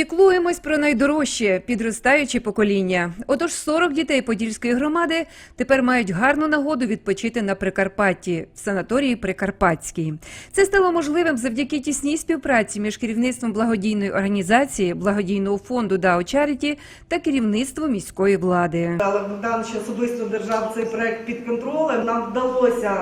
Піклуємось про найдорожче підростаюче покоління. Отож, 40 дітей Подільської громади тепер мають гарну нагоду відпочити на Прикарпатті в санаторії Прикарпатській. Це стало можливим завдяки тісній співпраці між керівництвом благодійної організації, благодійного фонду Дао Чаріті та керівництвом міської влади. Але Богдан ще особисто держав цей проект під контролем. Нам вдалося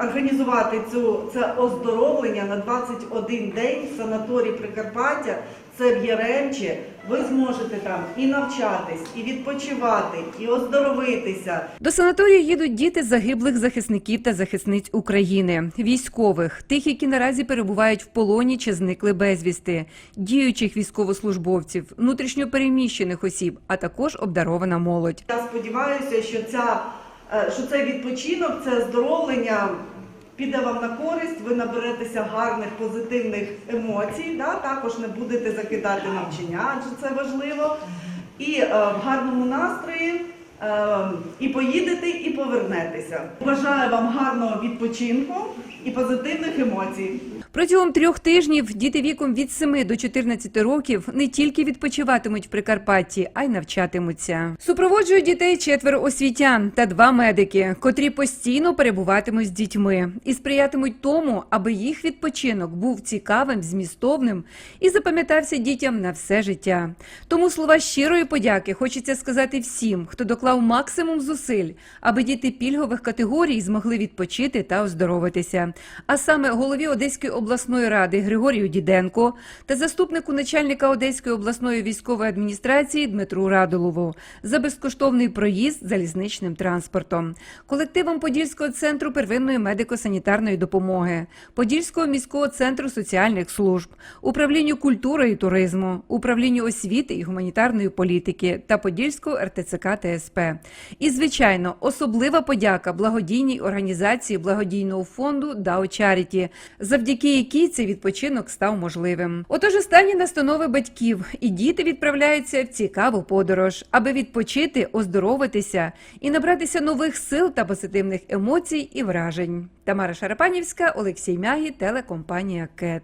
е, організувати цю це оздоровлення на 21 день в санаторії Прикарпаття. Це в. Ви зможете там і навчатись, і відпочивати, і оздоровитися. До санаторію їдуть діти загиблих захисників та захисниць України, військових, тих, які наразі перебувають в полоні чи зникли безвісти, діючих військовослужбовців, внутрішньопереміщених осіб, а також обдарована молодь. Я сподіваюся, що ця е, що цей відпочинок, це оздоровлення піде вам на користь. Ви наберетеся гарних позитивних емоцій. Да? Також не будете закидати навчання, адже це важливо. І е, в гарному настрої. е, І поїдете, і повернетеся. Бажаю вам гарного відпочинку і позитивних емоцій. Протягом трьох тижнів діти віком від 7 до 14 років не тільки відпочиватимуть в Прикарпатті, а й навчатимуться. Супроводжують дітей четверо освітян та два медики, котрі постійно перебуватимуть з дітьми і сприятимуть тому, аби їх відпочинок був цікавим, змістовним і запам'ятався дітям на все життя. Тому слова щирої подяки хочеться сказати всім, хто доклав максимум зусиль, аби діти пільгових категорій змогли відпочити та оздоровитися. А саме голові Одеської обласної ради Григорію Діденко та заступнику начальника Одеської обласної військової адміністрації Дмитру Радулову за безкоштовний проїзд залізничним транспортом, колективом Подільського центру первинної медико-санітарної допомоги, Подільського міського центру соціальних служб, управлінню культури і туризму, управлінню освіти і гуманітарної політики та Подільського РТЦК ТСП. І, звичайно, особлива подяка благодійній організації благодійного фонду Дао Чаріті, завдяки якій цей відпочинок став можливим. Отож, останні настанови батьків і діти відправляються в цікаву подорож, аби відпочити, оздоровитися і набратися нових сил та позитивних емоцій і вражень. Тамара Шарапанівська, Олексій Мягі, телекомпанія КЕТ.